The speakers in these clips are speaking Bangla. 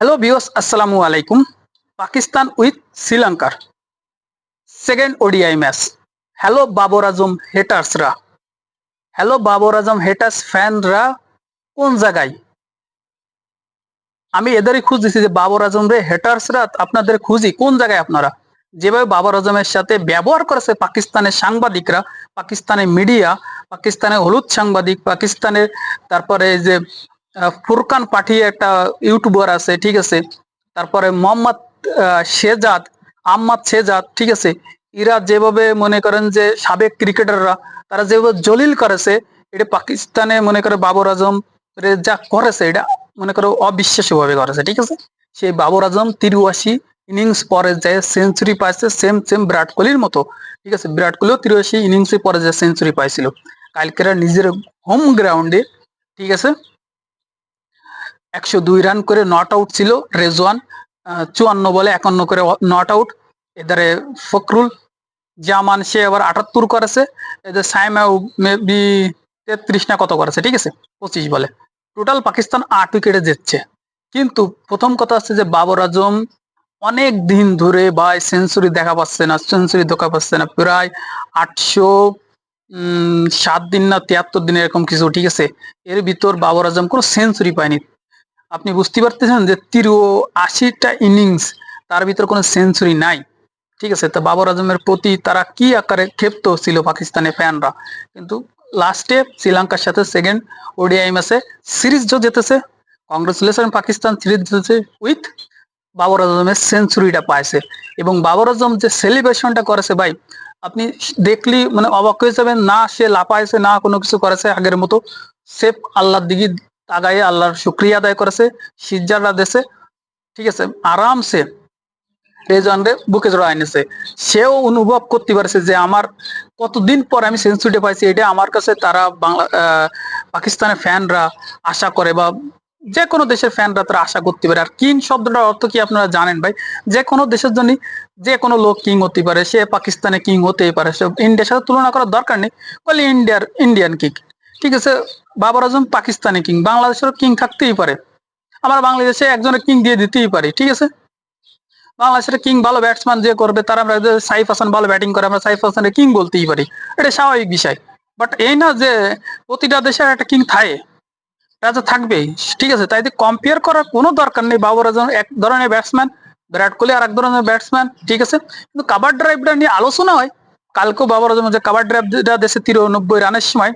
হ্যালো বিওস আসসালামু আলাইকুম পাকিস্তান উইথ শ্রীলঙ্কার second ODI match hello Babar Azam হেটার্সরা hello Babar Azam haters ফ্যানরা কোন জায়গায়? আমি এদেরই খুঁজ দিছি যে বাবর আজম রে হেটার্সরা আপনাদের খুঁজি, কোন জায়গায় আপনারা? যেভাবে বাবর আজমের সাথে ব্যবহার করেছে পাকিস্তানের সাংবাদিকরা, পাকিস্তানের মিডিয়া পাকিস্তানের হলুদ সাংবাদিক, পাকিস্তানের তারপরে যে ফুরকান পাঠিয়ে একটা ইউটিউবার আছে, ঠিক আছে? তারপরে মোহাম্মদ শেজাদ আহমদ শেজাদ ঠিক আছে? এরা যেভাবে মনে করেন যে সাবেক ক্রিকেটাররা, তারা যেভাবে জলিল করেছে, এটা পাকিস্তানে মনে করে বাবর আজম যা করেছে, এটা মনে করো অবিশ্বাস্য ভাবে করেছে, ঠিক আছে? সেই বাবর আজম তিরুয়াশি ইনিংস পরে যায় সেঞ্চুরি পাইছে সেম সেম বিরাট কোহলির মতো, ঠিক আছে? বিরাট কোহলিও তিরুয়াশি ইনিংসে পরে যায় সেঞ্চুরি পাইছিল। কালকেরা নিজের হোম গ্রাউন্ডে ঠিক আছে? একশো দুই রান করে নট আউট ছিল রেজওয়ান চুয়ান্ন বলে একান্ন করে নট আউট এদারে ফখরুল, জামান সে আবার আটাত্তর করেছে। এদের সাইমা মেবি তেত্রিশ না কত করেছে, ঠিক আছে? পঁচিশ বলে। টোটাল পাকিস্তান আট উইকেটে জিতছে। কিন্তু প্রথম কথা হচ্ছে যে বাবর আজম অনেক দিন ধরে ভাই সেঞ্চুরি দেখা পাচ্ছে না, সেঞ্চুরি দেখা পাচ্ছে না। প্রায় আটশো সাত দিন না তিয়াত্তর দিন এরকম কিছু, ঠিক আছে? এর ভিতর বাবর আজম কোনো সেঞ্চুরি পায়নি। আপনি বুঝতে পারতেছেন যে তিরু আশিটা ইনিংস তার ভিতর কোনো সেঞ্চুরি নাই। ঠিক আছে, তো বাবর আজমের প্রতি তারা কি আকারে ক্ষেপ্ত ছিল পাকিস্তানের ফ্যানরা কিন্তু লাস্টে শ্রীলঙ্কার সাথে সেকেন্ড ওডিআই ম্যাচে সিরিজ জিতেছে। কংগ্রেচুলেশন পাকিস্তান সিরিজ জিতেছে উইথ বাবর আজমের সেঞ্চুরিটা পাইছে। এবং বাবর আজম যে সেলিব্রেশনটা করেছে ভাই, আপনি দেখলি মানে অবাক হয়ে যাবেন, না সে লাপাইছে না কোনো কিছু করেছে, আগের মতো সেফ আল্লাহর দিকে তাগায়ে আল্লাহর শুক্রিয়া আদায় করেছে সিজ্জাররা দেশে ঠিক আছে, আরামসে এই রেজওয়ানরে বুকে জোড়া এনেছে। সেও অনুভব করতে পারছে যে আমার কতদিন পর আমি সেঞ্চুরিটা পাইছি এটা আমার কাছে তারা বাংলা পাকিস্তানের ফ্যানরা আশা করে বা যে কোনো দেশের ফ্যানরা তারা আশা করতে পারে। আর কিং শব্দটার অর্থ কি আপনারা জানেন ভাই? যে কোনো দেশের জন্য যে কোনো লোক কিং হতে পারে, সে পাকিস্তানে কিং হতেই পারে। সে ইন্ডিয়ার সাথে তুলনা করার দরকার নেই। বলে ইন্ডিয়ার, ইন্ডিয়ান কিং। ঠিক আছে, বাবর আজম পাকিস্তানি কিং বাংলাদেশেরও কিং থাকতেই পারে। আমরা বাংলাদেশে একজনের কিং দিয়ে দিতেই পারি, ঠিক আছে? বাংলাদেশের কিং ভালো ব্যাটসম্যান যে করবে, তার আমরা সাইফ হাসান ভালো ব্যাটিং করে, আমরা সাইফ হাসানের কিং বলতেই পারি। এটা স্বাভাবিক বিষয়। বাট এই না যে প্রতিটা দেশের একটা কিং থাকে তো থাকবেই, ঠিক আছে? তাই কম্পেয়ার করার কোনো দরকার নেই, বাবর আজম এক ধরনের ব্যাটসম্যান বিরাট কোহলি আর এক ধরনের ব্যাটসম্যান ঠিক আছে? কিন্তু কাবার ড্রাইভটা নিয়ে আলোচনা হয়। কালকেও বাবর আজম যে কাবার ড্রাইভটা দেশে তিরানব্বই রানের সময়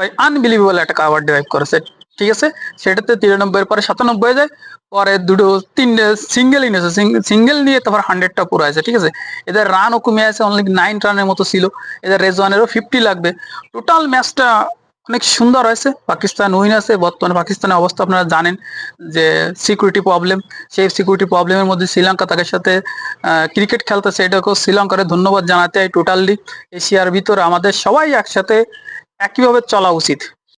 ভাই আনবিলিভেবল একটা কাভার ড্রাইভ করেছে ঠিক আছে? সেটাতে তিরানব্বই পরে সাতানব্বই যায়, পরে দুটো, তিনটে সিঙ্গেল নিয়েছে সিঙ্গেল নিয়ে তারপর হান্ড্রেডটা পুরো আছে ঠিক আছে? এদের রানও কমে আছে অনলি নাইন রানের মতো ছিল, এদের রেজওয়ানেরও ফিফটি লাগবে। টোটাল ম্যাচটা অনেক সুন্দর হয়েছে, পাকিস্তান উইন আছে, বর্তমানে পাকিস্তানের অবস্থা আপনারা জানেন যে সিকিউরিটি প্রবলেম সেই সিকিউরিটি প্রবলেমের মধ্যে শ্রীলঙ্কা তাদের সাথে ক্রিকেট খেলতেছে, এটাকেও শ্রীলঙ্কার ধন্যবাদ জানাতে টোটালি এশিয়ার ভিতরে আমাদের সবাই একসাথে একইভাবে চলা উচিত।